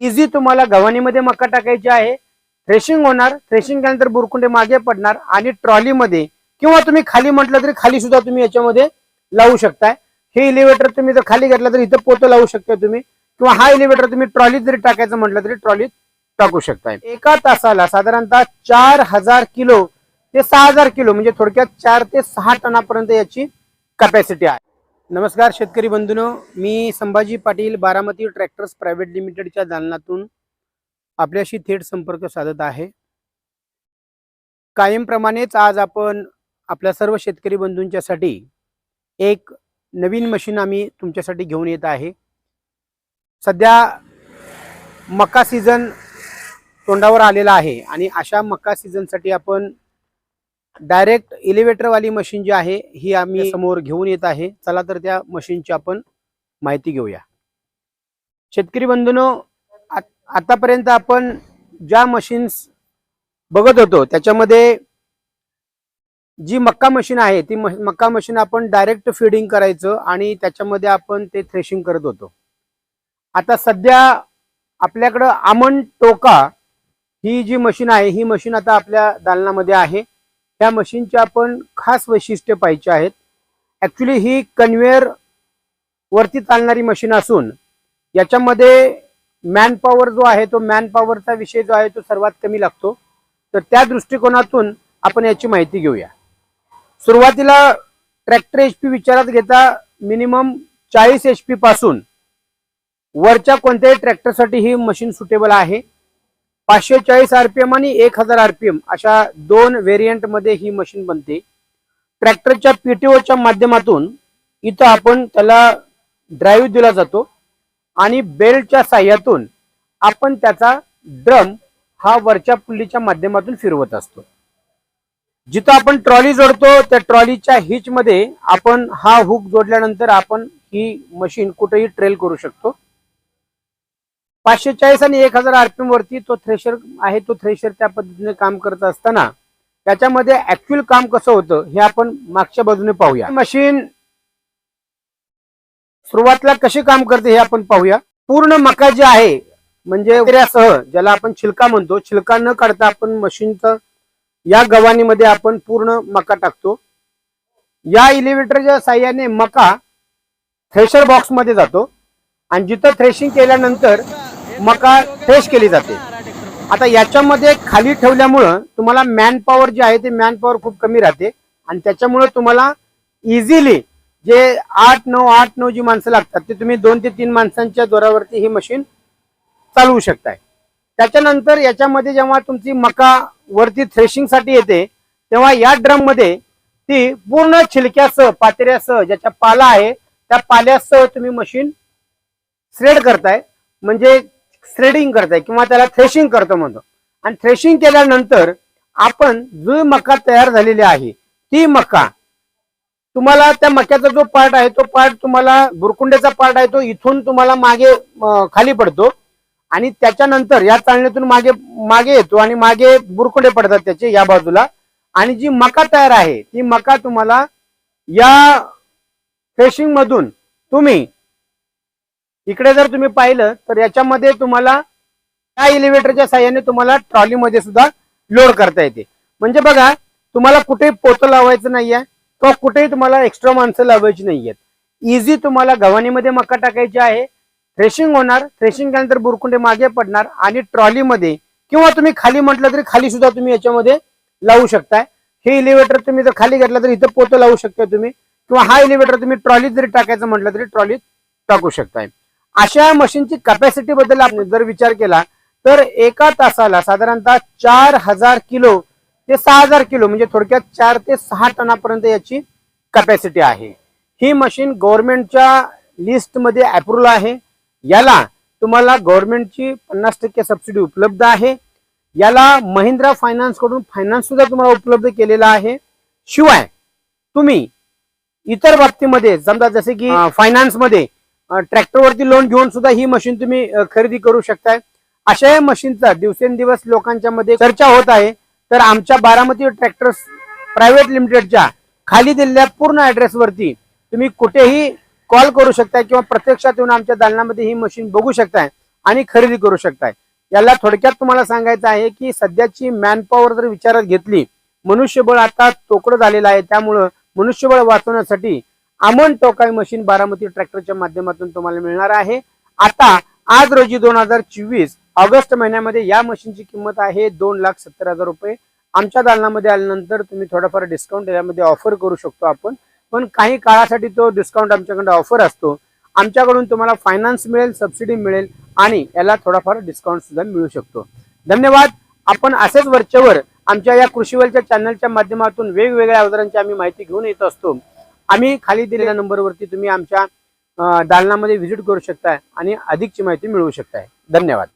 Easy तुम्हाला गव्हाणीमध्ये मका टाकायची आहे. थ्रेशिंग होणार. थ्रेशिंग केल्यानंतर बुरकुंडे मागे पडणार आणि ट्रॉलीमध्ये किंवा तुम्ही खाली म्हटलं तरी खाली सुद्धा तुम्ही याच्यामध्ये लावू शकताय. हे इलिव्हेटर तुम्ही जर खाली घेतलं तर इथं पोतं लावू शकता तुम्ही. किंवा हा इलिव्हेटर तुम्ही ट्रॉलीत जरी टाकायचं म्हटलं तरी ट्रॉलीत टाकू शकताय. एका तासाला साधारणतः चार हजार किलो ते सहा हजार किलो म्हणजे थोडक्यात चार ते सहा टनापर्यंत याची कॅपॅसिटी आहे. नमस्कार शेतकरी बंधूनो मी संभाजी पाटील बारामती ट्रॅक्टर्स प्रायव्हेट लिमिटेडच्या दालनातून आपल्याशी थेट संपर्क साधत आहे. कायमप्रमाणेच आज आपण आपल्या सर्व शेतकरी बंधूंच्यासाठी एक नवीन मशीन आम्ही तुमच्यासाठी घेऊन येत आहे. सध्या मका सीझन तोंडावर आलेला आहे आणि अशा मका सीझनसाठी आपण डायरेक्ट इलेव्हेटरवाली मशीन जी आहे ही आम्ही समोर घेऊन येत आहे. चला तर त्या मशीनची आपण माहिती घेऊया. शेतकरी बंधूंनो आत- आतापर्यंत आपण ज्या मशीन्स बघत होतो त्याच्यामध्ये जी मक्का मशीन आहे ती मक्का मशीन आपण डायरेक्ट फिडिंग करायचं आणि त्याच्यामध्ये आपण ते थ्रेशिंग करत होतो. आता सध्या आपल्याकडं आमन टोका ही जी मशीन आहे ही मशीन आता आपल्या दालनामध्ये आहे. त्या मशीनची आपण खास वैशिष्ट्य पाहिजे आहेत. ॲक्च्युली ही कन्व्हेअर वरती चालणारी मशीन असून याच्यामध्ये मॅनपॉवर जो आहे तो मॅनपॉवरचा विषय जो आहे तो सर्वात कमी लागतो. तर त्या दृष्टिकोनातून आपण याची माहिती घेऊया. सुरुवातीला ट्रॅक्टर एच पी विचारात घेता मिनिमम चाळीस एच पी पासून वरच्या कोणत्याही ट्रॅक्टरसाठी ही मशीन सुटेबल आहे. पाचशे चाळीस आरपीएम आणि एक हजार आरपीएम अशा दोन व्हेरियंटमध्ये ही मशीन बनते. ट्रॅक्टरच्या पीटीओच्या माध्यमातून इथं आपण त्याला ड्राईव्ह दिला जातो आणि बेल्टच्या साह्यातून आपण त्याचा ड्रम हा वरच्या पुल्लीच्या माध्यमातून फिरवत असतो. जिथं आपण ट्रॉली जोडतो त्या ट्रॉलीच्या हिच मध्ये आपण हा हुक जोडल्यानंतर आपण ही मशीन कुठेही ट्रेल करू शकतो. पाचशे चाळीस आणि एक हजार आरपीएम वरती तो थ्रेशर आहे तो थ्रेशर त्या पद्धतीने काम करत असताना त्याच्यामध्ये ऍक्च्युअल काम कसं होतं हे आपण मागच्या बाजूने पाहूया. मशीन सुरुवातीला कशी काम करते हे आपण पाहूया. पूर्ण मका जे आहे म्हणजे सह ज्याला आपण छिलका म्हणतो छिलका न काढता आपण मशीनचं या गव्हाणीमध्ये आपण पूर्ण मका टाकतो. या इलिव्हेटरच्या साह्याने मका थ्रेशर बॉक्समध्ये जातो. आणि जिथं थ्रेशिंग केल्यानंतर मका थ्रेश केली जाते. आता याच्यामध्ये खाली ठेवल्यामुळं तुम्हाला मॅनपॉवर जे आहे ते मॅनपॉवर खूप कमी राहते. आणि त्याच्यामुळे तुम्हाला इझिली जे आठ नऊ आठ नऊ जी माणसं लागतात ते तुम्ही दोन ते तीन माणसांच्या जोरावरती ही मशीन चालवू शकताय. त्याच्यानंतर याच्यामध्ये जेव्हा तुमची मका वरती थ्रेशिंगसाठी येते तेव्हा या ड्रममध्ये ती पूर्ण छिलक्यासह पातेऱ्यासह ज्याच्या पाला आहे त्या पाल्यासह तुम्ही मशीन श्रेड करताय. म्हणजे थ्रेडिंग करताय किंवा त्याला थ्रेशिंग करतो म्हणतो आणि थ्रेशिंग केल्यानंतर आपण जो मका तयार झालेली आहे ती मका तुम्हाला त्या मक्याचा जो पार्ट आहे तो पार्ट तुम्हाला बुरकुंड्याचा पार्ट आहे तो इथून तुम्हाला मागे खाली पडतो. आणि त्याच्यानंतर या चालण्यातून मागे मागे येतो आणि मागे बुरकुंडे पडतात त्याचे या बाजूला. आणि जी मका तयार आहे ती मका तुम्हाला या थ्रेशिंग मधून तुम्ही इकडे जर तुम्ही पाहिलं तर याच्यामध्ये तुम्हाला त्या इलेव्हेटरच्या साह्याने तुम्हाला ट्रॉलीमध्ये सुद्धा लोड करता येते. म्हणजे बघा तुम्हाला कुठेही पोतं लावायचं नाहीये किंवा कुठेही तुम्हाला एक्स्ट्रा माणसं लावायची नाहीयेत. इझी तुम्हाला गव्हाणीमध्ये मका टाकायची आहे थ्रेशिंग होणार थ्रेशिंग केल्यानंतर बुरकुंडे मागे पडणार आणि ट्रॉलीमध्ये किंवा तुम्ही खाली म्हटलं तरी खाली सुद्धा तुम्ही याच्यामध्ये लावू शकताय. हे इलिव्हेटर तुम्ही जर खाली घेतलं तर इथं पोतं लावू शकता तुम्ही किंवा हा इलिव्हेटर तुम्ही ट्रॉलीत जरी टाकायचं म्हटलं तरी ट्रॉलीत टाकू शकताय. अशा मशीनची कॅपॅसिटी बद्दल आपण जर विचार केला तर एका तासाला साधारणतः चार हजार किलो ते सहा हजार किलो म्हणजे थोडक्यात चार ते सहा टनापर्यंत याची कॅपॅसिटी आहे. ही मशीन गव्हर्नमेंटच्या लिस्टमध्ये अप्रुव्हल आहे. याला तुम्हाला गव्हर्नमेंटची पन्नास टक्के सबसिडी उपलब्ध आहे. याला महिंद्रा फायनान्सकडून फायनान्स सुद्धा तुम्हाला उपलब्ध केलेला आहे. शिवाय तुम्ही इतर बाबतीमध्ये समजा जसे की फायनान्समध्ये ट्रॅक्टरवरती लोन घेऊन सुद्धा ही मशीन तुम्ही खरेदी करू शकताय. अशा या मशीनचा दिवसेंदिवस लोकांच्या मध्ये चर्चा होत आहे. तर आमच्या बारामती ट्रॅक्टर्स प्रायव्हेट लिमिटेडच्या खाली दिलेल्या पूर्ण ऍड्रेसवरती तुम्ही कुठेही कॉल करू शकताय किंवा प्रत्यक्षात येऊन आमच्या दालनामध्ये ही मशीन बघू शकताय आणि खरेदी करू शकताय. याला थोडक्यात तुम्हाला सांगायचं आहे की सध्याची मॅनपॉवर जर विचारात घेतली मनुष्यबळ आता तोकडं झालेलं आहे. त्यामुळं मनुष्यबळ वाचवण्यासाठी अमन टोकाई मशीन बारामती ट्रॅक्टरच्या माध्यमातून तुम्हाला मिळणार आहे. आता आज रोजी दोन हजार चोवीस ऑगस्ट महिन्यामध्ये या मशीनची किंमत आहे दोन लाख सत्तर हजार रुपये. आमच्या दालनामध्ये आल्यानंतर तुम्ही थोडाफार डिस्काउंट यामध्ये ऑफर करू शकतो आपण. पण काही काळासाठी तो डिस्काउंट आमच्याकडे ऑफर असतो. आमच्याकडून तुम्हाला फायनान्स मिळेल सबसिडी मिळेल आणि याला थोडाफार डिस्काउंट सुद्धा मिळू शकतो. धन्यवाद. आपण असेच वरच्यावर आमच्या या कृषीवरच्या चॅनलच्या माध्यमातून वेगवेगळ्या अवजारांची आम्ही माहिती घेऊन येत असतो. आम्ही खाली दिलेल्या नंबरवरती तुम्ही आमच्या दालनामध्ये व्हिजिट करू शकताय आणि अधिकची माहिती मिळवू शकताय. धन्यवाद.